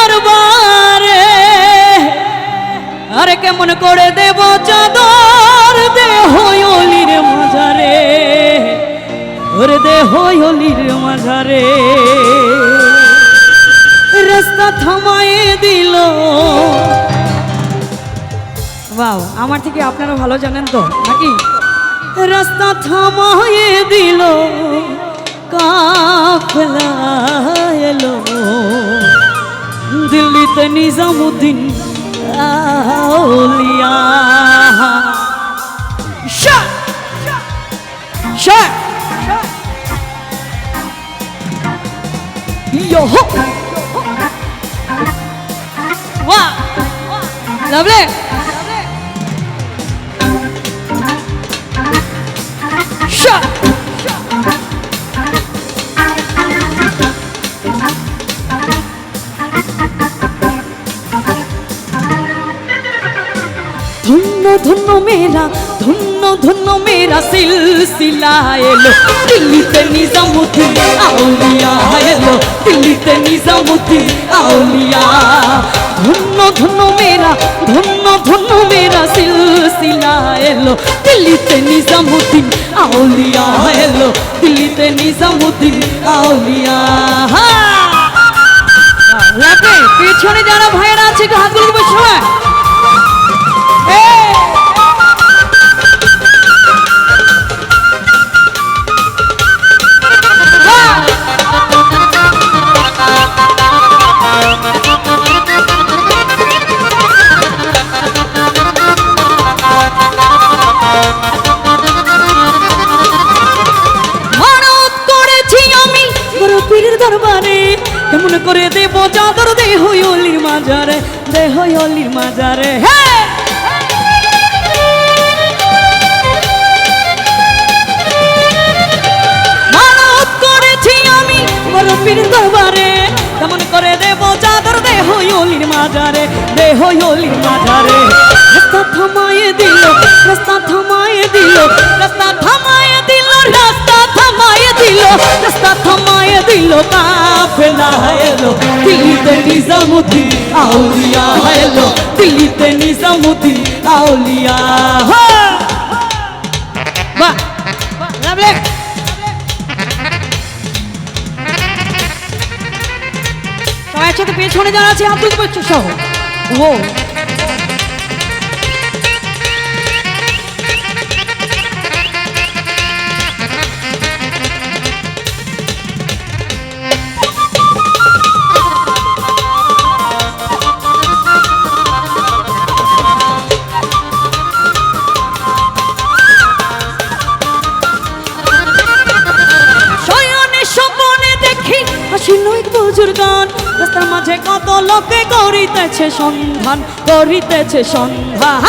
দরবারে। আরে কেমন করে দেব চাদর? দেহ অলির মাঝারে। ওরে দেহ অলির মাঝারে। রাস্তা থামায়ে দিল। বাও আমার থেকে আপনারা ভালো জানেন তো, নাকি? রাস্তা থামায়ে দিল, কাফলা এলো। দিল্লিতে নিজামুদ্দিন আউলিয়া Shah! Shah! Yo ho! Wow! Lovely! ধন্য মেরা ধন্য ধন্য মেরা সিলসিলা এলো। দিল্লিতে নিজামুদ্দিন আউলিয়া এলো। দিল্লিতে নিজামুদ্দিন আউলিয়া। ধন্য ধন্য মেরা ধন্য ধন্য মেরা সিলসিলা এলো। দিল্লিতে নিজামুদ্দিন আউলিয়া এলো। দিল্লিতে নিজামুদ্দিন আউলিয়া। লাগবে পেছনে যারা ভাইয়েরা আছে, একটু হাতগুলো দেবে দরবারে, কেমন করে দেব চাদর দেহ অলির মাজারে দেহ অলির মাজারে দরবারে, কেমন করে দেব চাদর দেহ অলির মাজারে দেহ অলির মাজারে। রাস্তা থামায়ে দিল, রাস্তা থামায়ে দিল, রাস্তা থামায়ে দিল, রাস্তা থামায়ে দিল। থামায়ে দিল কাফেলা এলো দিল্লিতে নিজামুদ্দিন, আউলিয়া এলো। দিল্লিতে নিজামুদ্দিন, আউলিয়া। বাহ! সবাই একসাথে পেছনে আছে আব্দুল বচ্চু সহ। ও। গান। রাস্তার মাঝে কত লোকে করিতেছে সন্ধান করিতেছে সন্ধান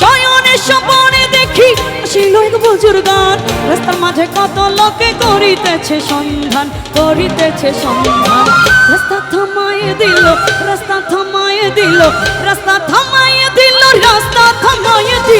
শয়নে স্বপনে দেখি হাসি নৈক বুজুর গান। রাস্তার মাঝে কত লোকে করিতেছে সন্ধান করিতেছে সন্ধান। রাস্তা থামায়ে দিল, রাস্তা থামায়ে দিল, রাস্তা থামায়ে দিল, রাস্তা থামায়ে দিল।